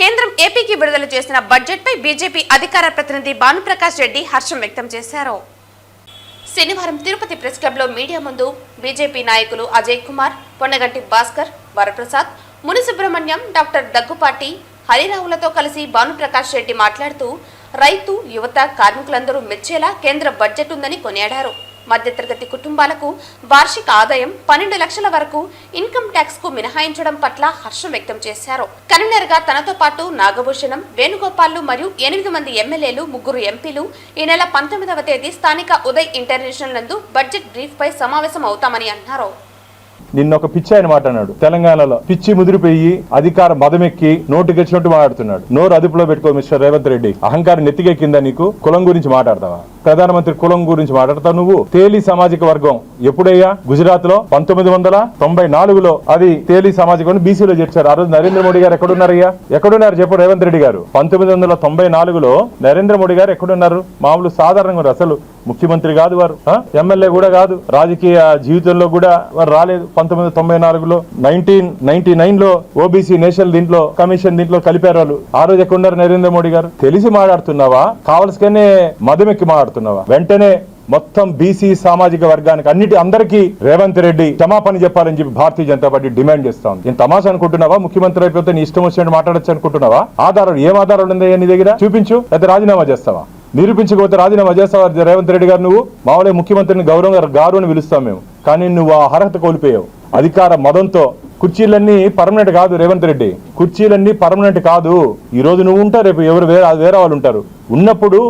కేంద్రం ఏపీకి విడుదల చేసిన బడ్జెట్ పై బీజేపీ అధికార ప్రతినిధి భానుప్రకాష్ రెడ్డి హర్షం వ్యక్తం చేశారు. శనివారం తిరుపతి ప్రెస్ క్లబ్లో మీడియా ముందు బీజేపీ నాయకులు అజయ్ కుమార్ పొన్నగంటి భాస్కర్ వరప్రసాద్ మునిసుబ్రహ్మణ్యం డాక్టర్ దగ్గుపాటి హరిరావులతో కలిసి భానుప్రకాష్ రెడ్డి మాట్లాడుతూ రైతు యువత కార్మికులందరూ మెచ్చేలా కేంద్ర బడ్జెట్ ఉందని కొనియాడారు. మధ్యతరగతి కుటుంబాలకు వార్షిక ఆదాయం పన్నెండు లక్షల వరకు ఇన్కమ్ ట్యాక్స్కు మినహాయించడం పట్ల హర్షం వ్యక్తం చేశారు. కన్వీనర్గా తనతో పాటు నాగభూషణం వేణుగోపాల్లు మరియు ఎనిమిది మంది ఎమ్మెల్యేలు ముగ్గురు ఎంపీలు ఈ నెల పంతొమ్మిదవ తేదీ స్థానిక ఉదయ్ ఇంటర్నేషనల్ నందు బడ్జెట్ బ్రీఫ్ పై సమావేశం అవుతామని అన్నారు. నిన్న ఒక పిచ్చి ఆయన మాట అన్నాడు తెలంగాణలో పిచ్చి ముదిరిపోయి అధికార మదమెక్కి నోటు గెలిచినట్టు మాట్లాడుతున్నాడు. నోరు అదుపులో పెట్టుకో మిస్టర్ రేవంత్ రెడ్డి. అహంకారం నెత్తికెక్కిందా నీకు కులం గురించి మాట్లాడతావా? ప్రధానమంత్రి కులం గురించి మాట్లాడతావు నువ్వు? తేలి సామాజిక వర్గం. ఎప్పుడయ్యా? గుజరాత్లో పంతొమ్మిది వందల తొంభై నాలుగులో అది తేలి సామాజిక వర్గం బీసీలో చేర్చారు. ఆ రోజు నరేంద్ర మోడీ గారు ఎక్కడున్నారయ్యా? ఎక్కడున్నారు చెప్పు రేవంత్ రెడ్డి గారు. పంతొమ్మిది వందల తొంభై నాలుగులో నరేంద్ర మోడీ గారు ఎక్కడున్నారు? మామూలు సాధారణంగా అసలు ముఖ్యమంత్రి కాదు వారు. ఎమ్మెల్యే కూడా కాదు. రాజకీయ జీవితంలో కూడా వారు రాలేదు. పంతొమ్మిది వందల తొంభై నాలుగులో నైన్టీన్ నైన్టీ నైన్లో ఓబీసీ నేషనల్ దీంట్లో కమిషన్ దీంట్లో కలిపారు వాళ్ళు. ఆ రోజు ఎక్కడున్నారు నరేంద్ర మోడీ గారు? తెలిసి మాట్లాడుతున్నావా? కావలసికనే మదమెక్కి మాట్లాడుతున్నావా? వెంటనే మొత్తం బీసీ సామాజిక వర్గానికి అన్నిటి అందరికీ రేవంత్ రెడ్డి క్షమాపణ చెప్పాలని చెప్పి భారతీయ జనతా పార్టీ డిమాండ్ చేస్తా ఉంది నేను తమాషా అనుకుంటున్నావా? ముఖ్యమంత్రి అయిపోతే నీ ఇష్టం వచ్చినట్టు మాట్లాడచ్చు అనుకుంటున్నావా? ఆధారం ఏం ఆధారం ఉందయ్యా నీ దగ్గర? చూపించు. లేదా రాజీనామా చేస్తావా? నిరూపించకపోతే రాజీనామా చేస్తావా? రేవంత్ రెడ్డి గారు నువ్వు? మామూలుగా ముఖ్యమంత్రిని గౌరవంగా గారు అని పిలుస్తాం మేము. కానీ నువ్వు ఆ అర్హత కోల్పోయావు. అధికార మదంతో కుర్చీలన్నీ పర్మనెంట్ కాదు రేవంత్ రెడ్డి. కుర్చీలన్నీ పర్మనెంట్ కాదు. ఈ రోజు నువ్వు ఉంటావు రేపు ఎవరు వేరే వేరే వాళ్ళు ఉంటారు. ఉన్నప్పుడు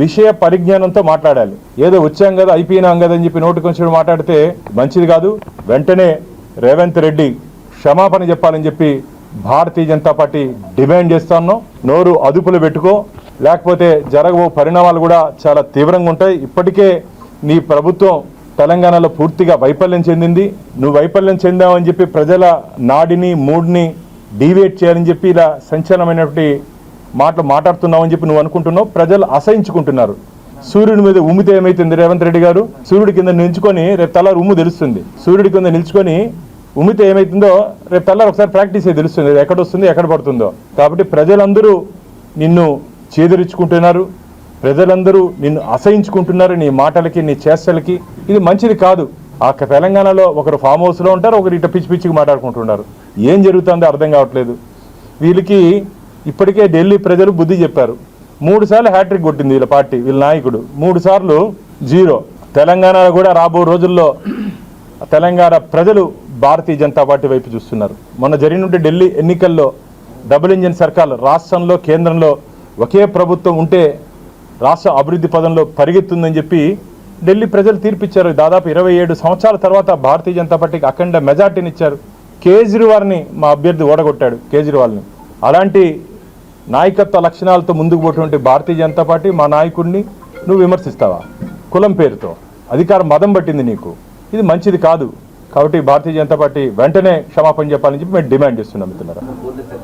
విషయ పరిజ్ఞానంతో మాట్లాడాలి. ఏదో వచ్చాం కదా అయిపోయినాం కదా అని చెప్పి నోటికి కొంచెం మాట్లాడితే మంచిది కాదు. వెంటనే రేవంత్ రెడ్డి క్షమాపణ చెప్పాలని చెప్పి భారతీయ జనతా పార్టీ డిమాండ్ చేస్తాను నోరు అదుపులో పెట్టుకో. లేకపోతే జరగబో పరిణామాలు కూడా చాలా తీవ్రంగా ఉంటాయి. ఇప్పటికే నీ ప్రభుత్వం తెలంగాణలో పూర్తిగా వైఫల్యం చెందింది. నువ్వు వైఫల్యం చెందావని చెప్పి ప్రజల నాడిని మూడ్ని డివేట్ చేయాలని చెప్పి ఇలా సంచలనమైనటువంటి మాటలు మాట్లాడుతున్నావు అని చెప్పి నువ్వు అనుకుంటున్నావు ప్రజలు అసహించుకుంటున్నారు. సూర్యుడి మీద ఉమ్మితే ఏమైతుంది రేవంత్ రెడ్డి గారు? సూర్యుడి కింద నిల్చుకొని రేపు తెల్లారు ఉమ్ము తెలుస్తుంది. సూర్యుడి కింద నిల్చుకొని ఉమ్మితే ఏమైతుందో రేపు తల్లారు ఒకసారి ప్రాక్టీస్ అయ్యి తెలుస్తుంది. ఎక్కడ వస్తుంది ఎక్కడ పడుతుందో. కాబట్టి ప్రజలందరూ నిన్ను చేదరించుకుంటున్నారు ప్రజలందరూ నిన్ను అసహించుకుంటున్నారు నీ మాటలకి నీ చేష్టలకి. ఇది మంచిది కాదు. ఆ తెలంగాణలో ఒకరు ఫామ్ హౌస్లో ఉంటారు ఒకరు ఇట పిచ్చి పిచ్చికి మాట్లాడుకుంటున్నారు. ఏం జరుగుతుందో అర్థం కావట్లేదు. వీళ్ళకి ఇప్పటికే ఢిల్లీ ప్రజలు బుద్ధి చెప్పారు. మూడు సార్లు హ్యాట్రిక్ కొట్టింది వీళ్ళ పార్టీ వీళ్ళ నాయకుడు. మూడు సార్లు జీరో. తెలంగాణలో కూడా రాబో రోజుల్లో తెలంగాణ ప్రజలు భారతీయ జనతా పార్టీ వైపు చూస్తున్నారు. మొన్న జరిగినట్టు ఢిల్లీ ఎన్నికల్లో డబుల్ ఇంజిన్ సర్కార్ రాష్ట్రంలో కేంద్రంలో ఒకే ప్రభుత్వం ఉంటే రాష్ట్ర అభివృద్ధి పదంలో పరిగెత్తుందని చెప్పి ఢిల్లీ ప్రజలు తీర్పిచ్చారు. దాదాపు ఇరవై ఏడు సంవత్సరాల తర్వాత భారతీయ జనతా పార్టీకి అఖండ మెజార్టీని ఇచ్చారు కేజ్రీవాల్ని మా అభ్యర్థి ఓడగొట్టాడు కేజ్రీవాల్ని. అలాంటి నాయకత్వ లక్షణాలతో ముందుకు పోటువంటి భారతీయ జనతా పార్టీ మా నాయకుడిని నువ్వు విమర్శిస్తావా? కులం పేరుతో. అధికారం మదం పట్టింది నీకు. ఇది మంచిది కాదు. కాబట్టి భారతీయ జనతా పార్టీ వెంటనే క్షమాపణ చెప్పాలని చెప్పి మేము డిమాండ్ చేస్తున్నాం మిత్రులారా.